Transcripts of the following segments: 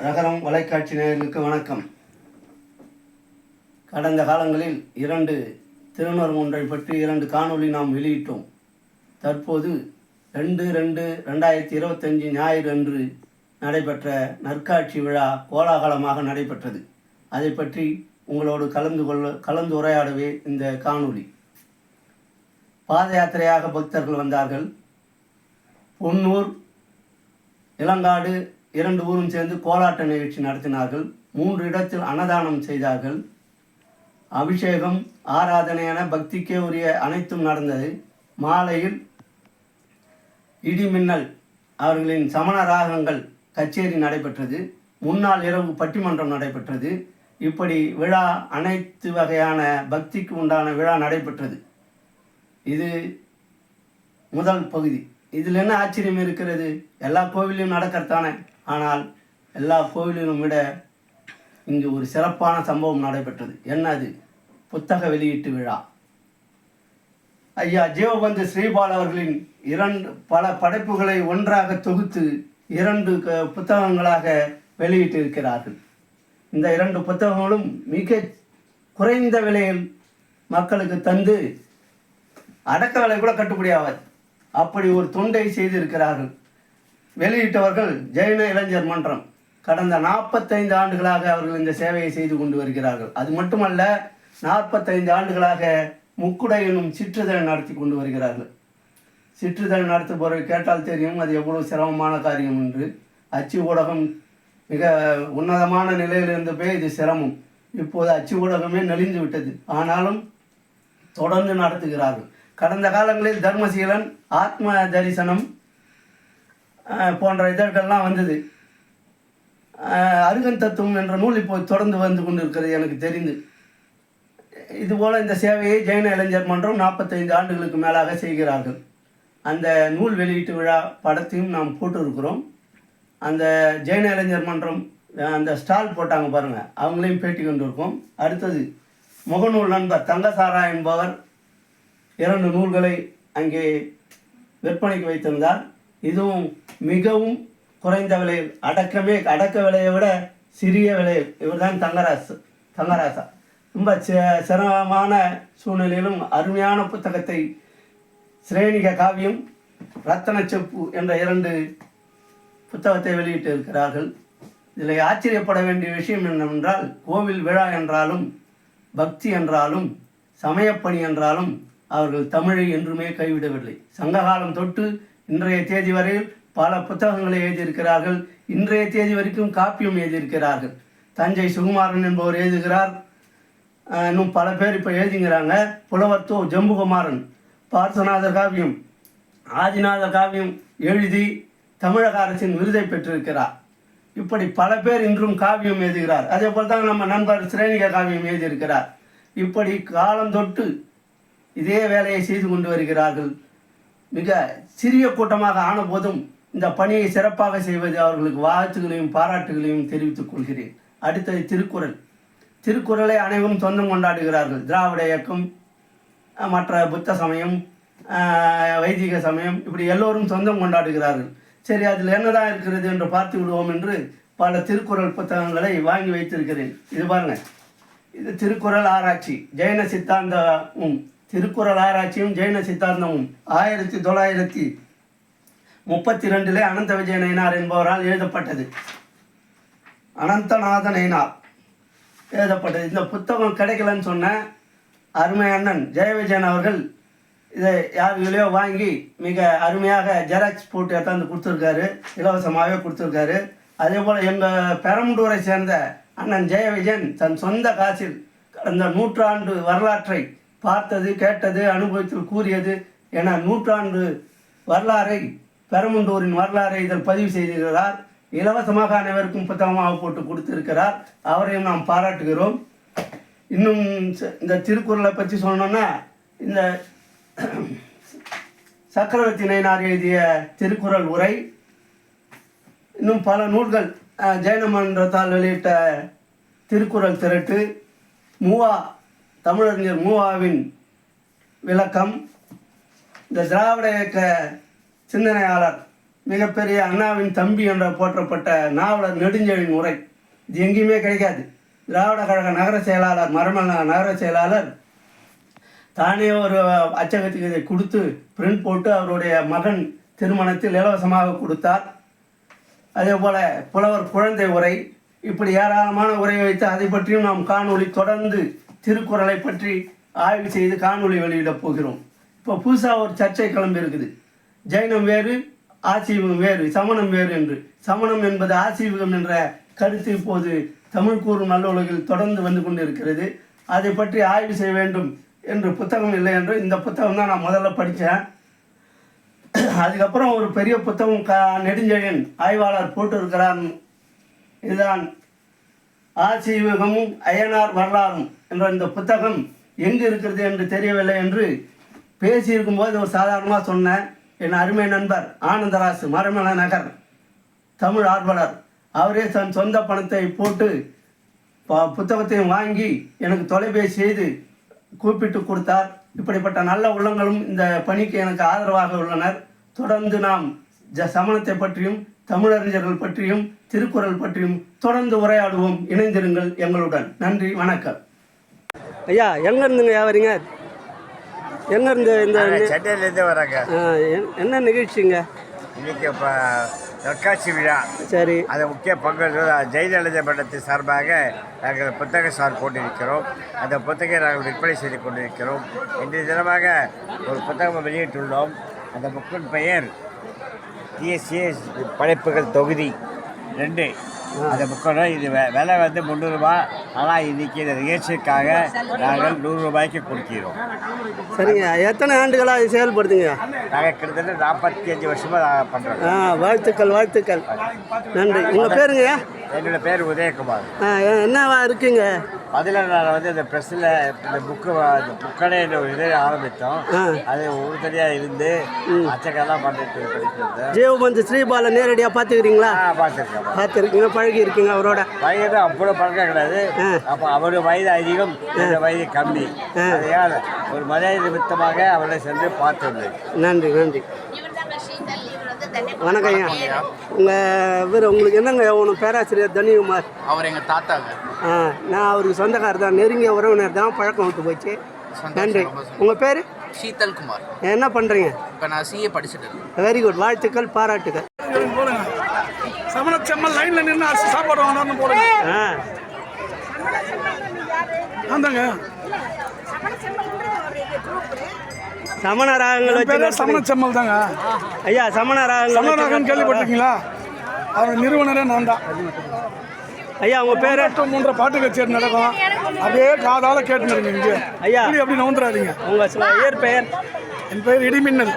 நகரம் வலைக்காட்சி நேயர்களுக்கு வணக்கம். கடந்த காலங்களில் இரண்டு திருநர் ஒன்றை பற்றி இரண்டு காணொளி நாம் வெளியிட்டோம். தற்போது ரெண்டு ரெண்டு ரெண்டாயிரத்தி இருபத்தஞ்சு ஞாயிறு அன்று நடைபெற்ற நற்காட்சி விழா கோலாகலமாக நடைபெற்றது. அதை பற்றி உங்களோடு கலந்து கொள்ள கலந்து உரையாடவே இந்த காணொளி. பாத யாத்திரையாக பக்தர்கள் வந்தார்கள். பொன்னூர் இளங்காடு இரண்டு ஊரும் சேர்ந்து கோலாட்ட நிகழ்ச்சி நடத்தினார்கள். மூன்று இடத்தில் அன்னதானம் செய்தார்கள். அபிஷேகம் ஆராதனை என பக்திக்கே உரிய அனைத்தும் நடந்தது. மாலையில் இடிமின்னல் அவர்களின் சமண ராகங்கள் கச்சேரி நடைபெற்றது. முன்னாள் இரவு பட்டிமன்றம் நடைபெற்றது. இப்படி விழா அனைத்து வகையான பக்திக்கு உண்டான விழா நடைபெற்றது. இது முதல் பகுதி. இதில் என்ன ஆச்சரியம் இருக்கிறது? எல்லா கோவிலையும் நடக்கிறதானே ஆனால் எல்லா கோவிலிலும் விட இங்கு ஒரு சிறப்பான சம்பவம் நடைபெற்றது. என்ன அது புத்தக வெளியீட்டு விழா. ஐயா ஜீவபந்து ஸ்ரீபால் அவர்களின் இரண்டு பல படைப்புகளை ஒன்றாக தொகுத்து இரண்டு க- புத்தகங்களாக வெளியிட்டிருக்கிறார்கள். இந்த இரண்டு புத்தகங்களும் மிக குறைந்த விலையில் மக்களுக்கு தந்து அடக்க விலை கூட கட்டுப்படியாவது. அப்படி ஒரு தொண்டை செய்திருக்கிறார்கள். வெளியிட்டவர்கள் ஜெயின இளைஞர் மன்றம். கடந்த நாற்பத்தைந்து ஆண்டுகளாக அவர்கள் இந்த சேவையை செய்து கொண்டு வருகிறார்கள். அது மட்டுமல்ல நாற்பத்தைந்து ஆண்டுகளாக முக்குடை என்னும் சிற்றுதழ் நடத்தி கொண்டு வருகிறார்கள். சிற்றுதழ் நடத்துபவர்கள் கேட்டால் தெரியும் அது எவ்வளவு சிரமமான காரியம் என்று. அச்சு ஊடகம் மிக உன்னதமான நிலையில் இருந்தபே இது சிரமம். இப்போது அச்சு ஊடகமே நலிந்து விட்டது. ஆனாலும் தொடர்ந்து நடத்துகிறார்கள். கடந்த காலங்களில் தர்மசீலன் ஆத்ம தரிசனம் போன்ற இதழ்கள்லாம் வந்தது. அருகன் தத்துவம் என்ற நூல் இப்போ தொடர்ந்து வந்து கொண்டிருக்கிறது எனக்கு தெரிந்து. இதுபோல் இந்த சேவையை ஜெயன இளைஞர் மன்றம் நாற்பத்தைந்து ஆண்டுகளுக்கு மேலாக செய்கிறார்கள். அந்த நூல் வெளியீட்டு விழா படத்தையும் நாம் போட்டிருக்கிறோம். அந்த ஜெயன இளைஞர் மன்றம் அந்த ஸ்டால் போட்டாங்க பாருங்கள் அவங்களையும் பேட்டி கொண்டிருக்கோம். அடுத்தது முகநூல் நண்பர் தங்கசாரா என்பவர் இரண்டு நூல்களை அங்கே விற்பனைக்கு வைத்திருந்தார். இதுவும் மிகவும் குறைந்த விலையில் அடக்கமே அடக்க விலையை விட சிறிய விலையில். இவர்தான் தங்கராசு தங்கராசா. ரொம்ப சிரமமான சூழ்நிலையிலும் அருமையான புத்தகத்தை சிரேணிக காவியம் ரத்தன செப்பு என்ற இரண்டு புத்தகத்தை வெளியிட்டு இருக்கிறார்கள் இதில் ஆச்சரியப்பட வேண்டிய விஷயம் என்னவென்றால் கோவில் விழா என்றாலும் பக்தி என்றாலும் சமயப்பணி என்றாலும் அவர்கள் தமிழை என்றுமே கைவிடவில்லை. சங்ககாலம் தொட்டு இன்றைய தேதி வரையில் பல புத்தகங்களை எழுதியிருக்கிறார்கள். இன்றைய தேதி வரைக்கும் காப்பியும் எழுதியிருக்கிறார்கள். தஞ்சை சுகுமாரன் என்பவர் எழுதுகிறார். இன்னும் பல பேர் இப்போ எழுதிங்கிறாங்க. புலவர் தோ ஜம்புகுமாரன் பார்த்தநாதர் காவியம் ஆதிநாத காவியம் எழுதி தமிழக அரசின் விருதை பெற்றிருக்கிறார். இப்படி பல பேர் இன்றும் காவியம் எழுதுகிறார். அதே போல் தான் நம்ம நண்பர் சிரேணிக காவியம் எழுதியிருக்கிறார். இப்படி காலம் தொட்டு இதே வேலையை செய்து கொண்டு வருகிறார்கள். மிக சிறிய கூட்டமாக ஆன போதும் இந்த பணியை சிறப்பாக செய்வது அவர்களுக்கு வாழ்த்துகளையும் பாராட்டுகளையும் தெரிவித்துக் கொள்கிறேன். அடுத்தது திருக்குறள். திருக்குறளை அனைவரும் சொந்தம் கொண்டாடுகிறார்கள். திராவிட இயக்கம் மற்ற புத்த சமயம் வைதிக சமயம் இப்படி எல்லோரும் சொந்தம் கொண்டாடுகிறார்கள். சரி அதில் என்னதான் இருக்கிறது என்று பார்த்து விடுவோம் என்று பல திருக்குறள் புத்தகங்களை வாங்கி வைத்திருக்கிறேன். இது பாருங்க. இது திருக்குறள் ஆராய்ச்சி. ஜெயின சித்தாந்தமும் திருக்குறள் ஆராய்ச்சியும் ஜெயின சித்தாந்தமும் ஆயிரத்தி தொள்ளாயிரத்தி முப்பத்தி ரெண்டிலே அனந்த விஜய நயினார் என்பவரால் எழுதப்பட்டது. அனந்தநாத நயினார் எழுதப்பட்டது. இந்த புத்தகம் கிடைக்கலன்னு சொன்ன அருமை அண்ணன் ஜெயவிஜயன் அவர்கள் இதை யாருங்களையோ வாங்கி மிக அருமையாக ஜெராக்ஸ் போட்டு எடுத்தாந்து கொடுத்துருக்காரு இலவசமாகவே கொடுத்துருக்காரு. அதே போல் எங்கள் பெரம்பூரை சேர்ந்த அண்ணன் ஜெயவிஜயன் தன் சொந்த காசில் கடந்த நூற்றாண்டு வரலாற்றை பார்த்தது கேட்டது அனுபவத்தில் கூறியது என நூற்றாண்டு வரலாறை பெரமுண்டூரின் வரலாறை இதில் பதிவு செய்திருக்கிறார். இலவசமாக அனைவருக்கும் புத்தகமாக போட்டு கொடுத்திருக்கிறார். அவரையும் நாம் பாராட்டுகிறோம். இன்னும் ச- இந்த திருக்குறளை பற்றி சொல்லணும்னா இந்த சக்கரவர்த்தி நயனார் எழுதிய திருக்குறள் உரை இன்னும் பல நூல்கள் ஜெயன மன்றத்தால் வெளியிட்ட திருக்குறள் திரட்டு மூவா தமிழறிஞர் மூவாவின் விளக்கம் இந்த திராவிட இயக்க சிந்தனையாளர் மிகப்பெரிய அண்ணாவின் தம்பி என்ற போற்றப்பட்ட நாவலர் நெடுஞ்செழின் உரை. இது எங்கேயுமே கிடைக்காது. திராவிட கழக நகர செயலாளர் மரமல் நகர செயலாளர் தானே ஒரு அச்சகத்துக்கு இதை கொடுத்து பிரிண்ட் போட்டு அவருடைய மகன் திருமணத்தில் இலவசமாக கொடுத்தார். அதே போல் புலவர் குழந்தை உரை இப்படி ஏராளமான உரை வைத்து அதை பற்றியும் நாம் காணொளி தொடர்ந்து திருக்குறளை பற்றி ஆய்வு செய்து காணொளி வெளியிடப் போகிறோம். இப்போ புதுசாக ஒரு சர்ச்சை கிளம்பி இருக்குது ஜைனம் வேறு ஆசீவகம் வேறு சமணம் வேறு என்று. சமணம் என்பது ஆசீவகம் என்ற கருத்து இப்போது தமிழ் கூறும் நல்லுலகில் தொடர்ந்து வந்து கொண்டிருக்கிறது. அதை பற்றி ஆய்வு செய்ய வேண்டும் என்று புத்தகம் இல்லை என்று இந்த புத்தகம் தான் நான் முதல்ல படித்தேன். அதுக்கப்புறம் ஒரு பெரிய புத்தகம் க நெடுஞ்செழியன் ஆய்வாளர் போட்டிருக்கிறார் இதுதான் ஆசீவகமும் அய்யனார் வரலாறும் என்ற இந்த புத்தகம் எங்கு இருக்கிறது என்று தெரியவில்லை என்று பேசியிருக்கும்போது ஒரு சாதாரணமாக சொன்னேன். என் அருமை நண்பர் ஆனந்தராசு மரமல நகர் தமிழ் ஆர்வலர். அவரே தன் சொந்த பணத்தை போட்டு ப- புத்தகத்தையும் வாங்கி எனக்கு தொலைபேசி செய்து கூப்பிட்டு கொடுத்தார். இப்படிப்பட்ட நல்ல உள்ளங்களும் இந்த பணிக்கு எனக்கு ஆதரவாக உள்ளனர். தொடர்ந்து நாம் ஜ சமணத்தை பற்றியும் தமிழறிஞர்கள் பற்றியும் திருக்குறள் பற்றியும் தொடர்ந்து உரையாடுவோம். இணைந்திருங்கள் எங்களுடன். நன்றி வணக்கம். ஐயா எங்கேருந்துங்க இருந்துங்க இருந்து இந்த நாங்கள் சென்னையிலேருந்து வரோங்க. என்ன நிகழ்ச்சிங்க? இன்னைக்கு இப்போ தொற்காட்சி விழா. சரி. அது முக்கிய பங்கு ஜெயலலிதா மன்றத்தின் சார்பாக நாங்கள் புத்தக சார் போட்டிருக்கிறோம். அந்த புத்தகை நாங்கள் விற்பனை செய்து கொண்டிருக்கிறோம். இன்றைய தினமாக ஒரு புத்தகம் வெளியிட்டுள்ளோம். அந்த புக்கின் பெயர் டிஎஸ்சிஎஸ் படைப்புகள் தொகுதி. ரெண்டு. அந்த புக்கோட இது விலை வந்து முந்நூறுரூபா ஆனால் இன்னைக்கு இந்த நிகழ்ச்சிக்காக நாங்கள் நூறு ரூபாய்க்கு கொடுக்கிறோம். சரிங்க. எத்தனை ஆண்டுகளாக இது செயல்படுதுங்க? நாங்கள் கிட்டத்தட்ட நாற்பத்தி அஞ்சு வருஷமாக நாங்கள் பண்ணுறோம் ஆ வாழ்த்துக்கள் வாழ்த்துக்கள். நன்றி. உங்கள் பேருங்க? என்னோட பேர் உதயகுமார். ஆ என்னவா இருக்குங்க? அதில் நான் வந்து இந்த ப்ரெஸ்ஸில் இந்த புக்கு புக்கடை ஒரு இதை ஆரம்பித்தோம். அது உறுதுணையாக இருந்து அச்சக்கெல்லாம் பண்ணிட்டு படிக்கிறது. ஜீவபந்து ஸ்ரீபாலை நேரடியாக பார்த்துக்கிறீங்களா? பார்த்துருக்கேன். பார்த்துருக்கீங்க பழகி இருக்கீங்க அவரோட. வயது அவ்வளோ பழக்கம் கிடையாது. அப்போ அவரு வயது அதிகம் இந்த வயது கம்மி. அதையால் ஒரு மரியாதை நிமித்தமாக அவரை சென்று பார்த்துள்ளேன். நன்றி நன்றி இவர்தாங்க ஸ்ரீதல் இவர் வந்து தன்னை வணக்கம் ஐயா. உங்கள் இவர் உங்களுக்கு என்னங்க உனக்கு பேராசிரியர் தனிகுமார் அவர் எங்கள் தாத்தாங்க. ஆ நான் அவருக்கு சொந்தக்காரர் தான். நெருங்கிய உறவினர் தான். பழக்கம் விட்டு போச்சு. நன்றி. உங்கள் பேர்? ஷீதல் குமார் என்ன பண்ணுறீங்க இப்போ நான் சிஏ படிச்சுட்டு வெரி குட் வாழ்த்துக்கள் பாராட்டுகள் போடுங்க. சமண செம்மல் லைன்ல நின்று சாப்பாடு வாங்கணும்னு போடுங்க. ஆ. ஆந்தாங்க. சமண ராகங்கள் வச்சு சமண செம்மல் தாங்க. ஐயா சமண ராகங்கள் வச்சு சமணராகன் கேள்விப்பட்டிருக்கீங்களா? அவர் நிறுவனரே நான் தான். ஐயா உங்கள் பேர்? எட்டு மூன்றரை பாட்டு கச்சேரி நடக்கும். அப்படியே காதால கேட்டுன்னு இருங்க இங்கே. ஐயா. இப்படி அப்படி நவுந்துறாதீங்க. உங்கள் இயற்பெயர் என் பேர் இடிமின்னல்.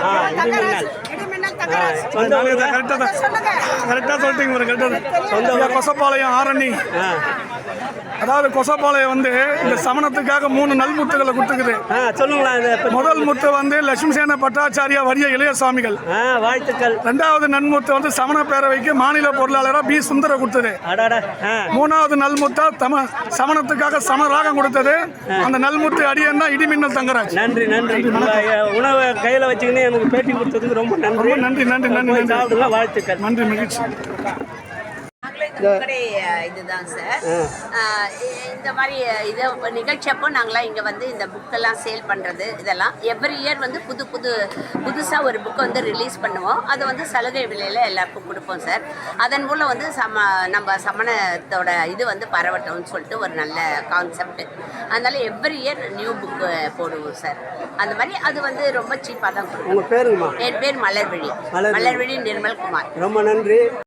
ஆ இடிமின்னல். சொந்த கரெக்டாக தான் கரெக்டாக சொல்லிட்டீங்க ஒரு கரெக்டாக தான். கொசப்பாளையம் ஆரணி. ஆ. அதாவது கொசப்பாளையம் வந்து இந்த சமணத்துக்காக மூணு நல்முத்துகளை கொடுத்துக்குது சொல்லுங்களா முதல் முத்து வந்து லட்சுமி சேன பட்டாச்சாரியா வரிய இளைய சுவாமிகள் வாழ்த்துக்கள். ரெண்டாவது நன்முத்து வந்து சமண பேரவைக்கு மாநில பொருளாளராக பி. சுந்தர கொடுத்தது. மூணாவது நல்முத்தா தம சமணத்துக்காக சமராகம் கொடுத்தது. அந்த நல்முத்து அடியன் தான் இடிமின்னல் தங்கராஜ். நன்றி நன்றி. உணவை கையில் வச்சுக்கின்னு எனக்கு பேட்டி கொடுத்ததுக்கு ரொம்ப நன்றி. நன்றி, நன்றி, நன்றி, வாழ்த்துக்கள். நன்றி மகிழ்ச்சி. இதுதான் சார். இந்த மாதிரி இது நிகழ்ச்சி அப்போ நாங்களாம் இங்கே வந்து இந்த புக்கெல்லாம் சேல் பண்ணுறது இதெல்லாம். எவ்ரி இயர் வந்து புது புது புதுசாக ஒரு புக்கை வந்து ரிலீஸ் பண்ணுவோம். அதை வந்து சலுகை விலையில் எல்லாருக்கும் கொடுப்போம் சார். அதன் மூலம் வந்து சம நம்ம சமணத்தோட இது வந்து பரவட்டும்னு சொல்லிட்டு ஒரு நல்ல கான்செப்ட் அதனால எவ்ரி இயர் நியூ புக்கு போடுவோம் சார். அந்த மாதிரி அது வந்து ரொம்ப சீப்பாக தான் பேருங்கம்மா. என் பேர் மலர்விழி. மலர்விழி. நிர்மல் குமார் ரொம்ப நன்றி.